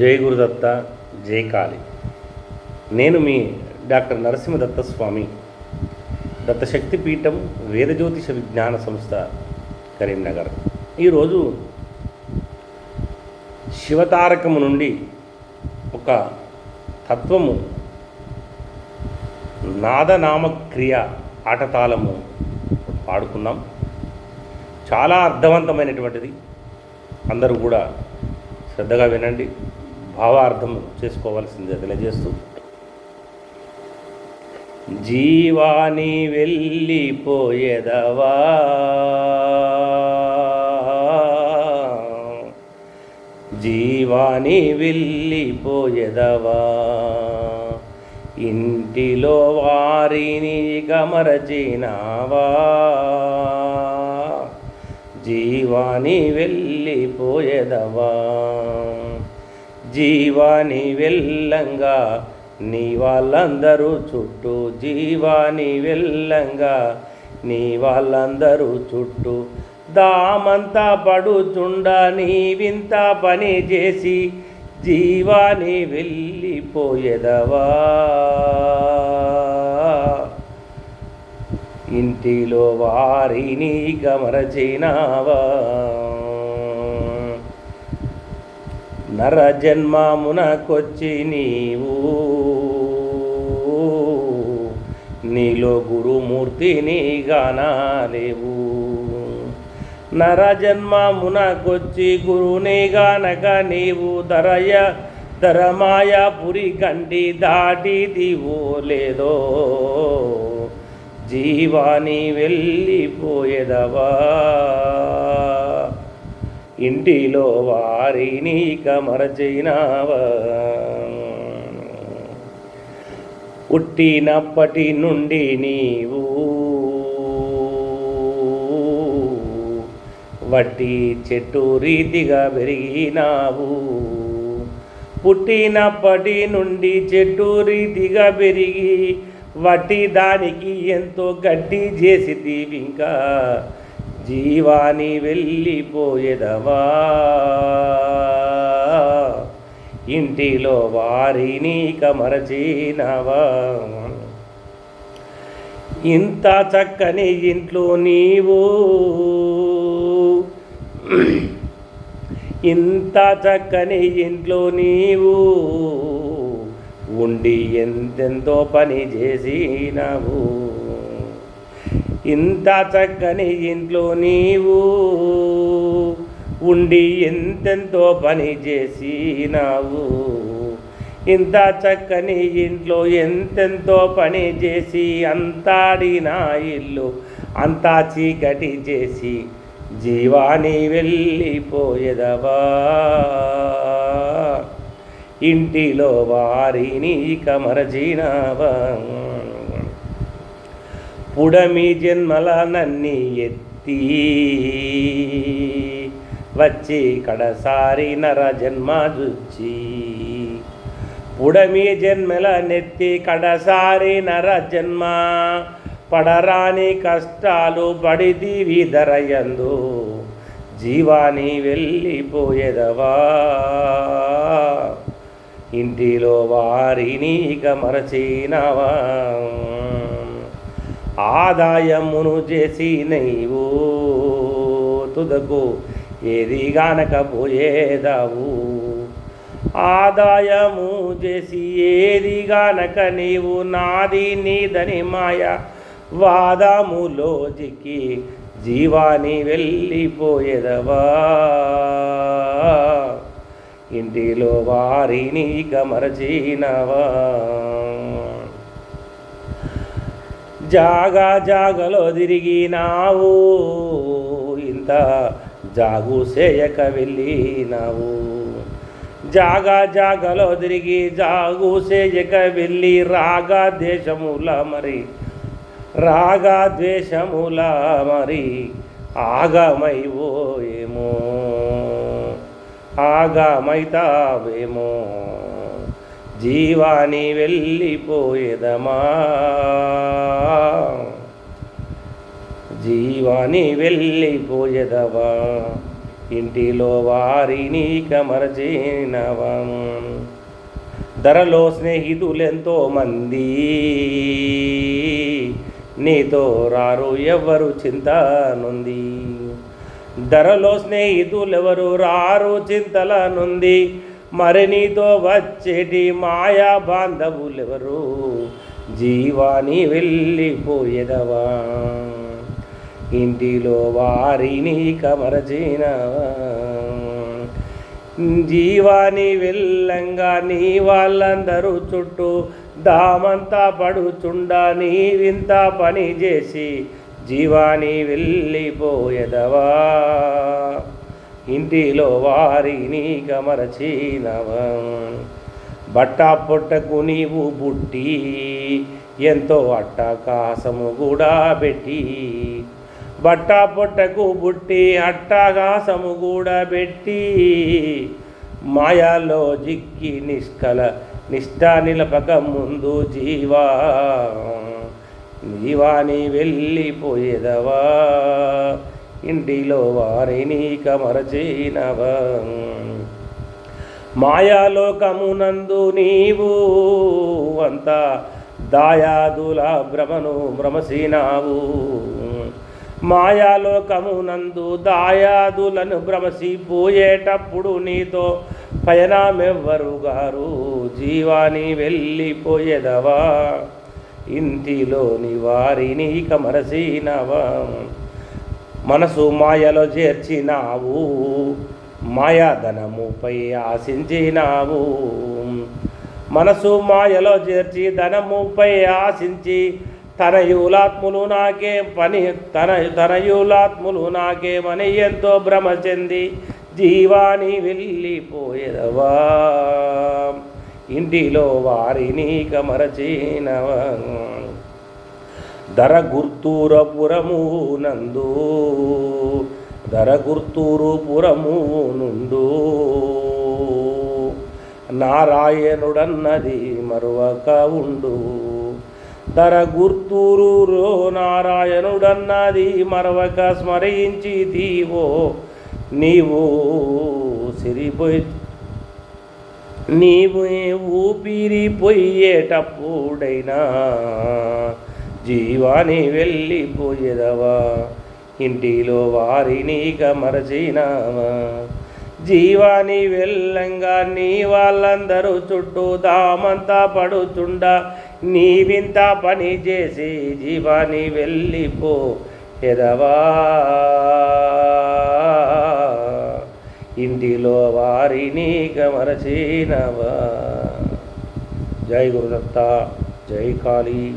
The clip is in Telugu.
జై గురుదత్త జై కాళి. నేను మీ డాక్టర్ నరసింహదత్త స్వామి దత్తశక్తి పీఠం వేదజ్యోతిష విజ్ఞాన సంస్థ కరీంనగర్. ఈరోజు శివతారకము నుండి ఒక తత్వము నాదనామక్రియ ఆటతాళము పాడుకున్నాం. చాలా అర్థవంతమైనటువంటిది. అందరూ కూడా శ్రద్ధగా వినండి. భావార్థం చేసుకోవాల్సిందే తెలియజేస్తూ జీవాని వెళ్ళిపోయేదవా? జీవాని వెళ్ళిపోయేదవా? ఇంటిలో వారిని గమరచినావా? జీవాని వెళ్ళిపోయేదవా? జీవాని వెళ్ళంగా నీ వాళ్ళందరూ చుట్టూ జీవాని వెళ్ళంగా నీ వాళ్ళందరూ చుట్టూ దామంతా పడుచుండ నీవింత పని చేసి జీవాని వెళ్ళిపోయేదవా? ఇంటిలో వారిని గమరచినావా? నరజన్మామునకొచ్చి నీవు. నీలో గురుమూర్తిని గానాలేవు. నరజన్మామునకొచ్చి గురుని గానక నీవు ధరయ ధరమాయాపురి గండి దాటిదివో లేదో. జీవాని వెళ్ళిపోయేదవా? ఇంటిలో వారిని కమరచినావా పుట్టినప్పటి నుండి నీవు వట్టి చెట్టు రీతిగా పెరిగినావు. పుట్టినప్పటి నుండి చెట్టు రీతిగా పెరిగి వట్టి దానికి ఎంతో గడ్డి చేసి ఇంకా జీవాని వెళ్ళిపోయేదవా? ఇంటిలో వారిని కమరచినవా ఇంత చక్కని ఇంట్లో నీవు. ఇంత చక్కని ఇంట్లో నీవు. ఉండి ఎంతెంతో పని చేసినావు. ఇంత చక్కని ఇంట్లో నీవు. ఉండి ఎంతెంతో పని చేసినావు. ఇంత చక్కని ఇంట్లో ఎంతెంతో పని చేసి అంతాడిన ఇల్లు అంతా చీకటి చేసి జీవాని వెళ్ళిపోయేదవా. ఇంటిలో వారిని కమరచినవా పుడమి జన్మల నన్ని ఎత్తి వచ్చి కడసారి నర జన్మ జుచ్చి పుడమి జన్మల నెత్తి కడసారి నర జన్మ పడరాని కష్టాలు పడిది విధరయందు జీవాని వెళ్ళిపోయేదవా? ఇంటిలో వారిని గమరచినవా ఆదాయమును చేసి నీవు తుదకు ఏది గానకపోయేదావు. ఆదాయము చేసి ఏది గానక నీవు నాది నీదని మాయ వాదములో జిక్కి జీవాని వెళ్ళిపోయేదవా. ఇంటిలో వారిని గమరచినవా జాగా జాగలో తిరిగినావు. ఇంత జాగు చేయక వెళ్ళినావు. జాగా జాగలో తిరిగి జాగు చేయక వెళ్ళి రాగా దేశముల మరి రాగా ద్వేషముల మరి ఆగమైపోయేమో ఆగమైతావేమో. జీవాని వెళ్ళిపోయేదమా? జీవాని వెళ్ళిపోయేదవా? ఇంటిలో వారిని కమరచేనవా ధరలో స్నేహితులెంతో మంది. నీతో రారు ఎవ్వరు చింత నుంది ధరలో స్నేహితులెవరు రారు చింతల నుంది మరి నీతో వచ్చేటి మాయా బాంధవులెవరు? జీవాని వెళ్ళిపోయేదవా? ఇంటిలో వారిని కమరచినవా జీవాని వెళ్ళంగా నీ వాళ్ళందరూ చుట్టూ దామంతా పడుచుండా నీ వింత పని చేసి జీవాని వెళ్ళిపోయేదవా? ఇంటిలో వారిని గమరచినవ బట్ట పొట్టకు నీవు బుట్టి ఎంతో అట్టకాసము కూడా పెట్టి. బట్ట పొట్టకు బుట్టి అట్టకాసము కూడా పెట్టి. మాయాలో జిక్కి నిష్కల నిష్ఠ నిలపక ముందు జీవా. జీవాని వెళ్ళిపోయేదవా? ఇంటిలో వారిని కమరచేనవా మాయాలోకమునందు నీవు అంత దాయాదుల భ్రమను భ్రమసినావు. మాయాలోకమునందు దాయాదులను భ్రమసిపోయేటప్పుడు నీతో పయనమెవ్వరు గారు? జీవాని వెళ్ళిపోయేదవా? ఇంటిలోని వారిని కమరసినవా మనసు మాయలో చేర్చినావు మాయాధనముపై ఆశించినావు. మనసు మాయలో చేర్చి ధనముపై ఆశించి తనయులాత్ములు నాకే పని తన తనయులాత్ములు నాకేమని ఎంతో భ్రమ చెంది జీవాని వెళ్ళిపోయేదవా? ఇంటిలో వారిని కమరచినవా ధర గుర్తూర పురమునందు ధర గుర్తూరు పురము నుండు నారాయణుడన్నది మరొక ఉండు. ధర గుర్తూరులో నారాయణుడన్నది మరొక స్మరించి తీవో నీవు సిరిపోయి నీవు ఊపిరిపోయేటప్పుడైనా జీవాని వెళ్ళిపోయేదవా ఇంటిలో వారిని కమరచినావా జీవాని వెళ్ళంగా నీ వాళ్ళందరూ చుట్టూ దామంతా పడుచుండా నీ వింత పని చేసి జీవాని వెళ్ళిపో ఎదవా? ఇంటిలో వారిని గమరచినవా జై గురుదత్త జై కాళీ.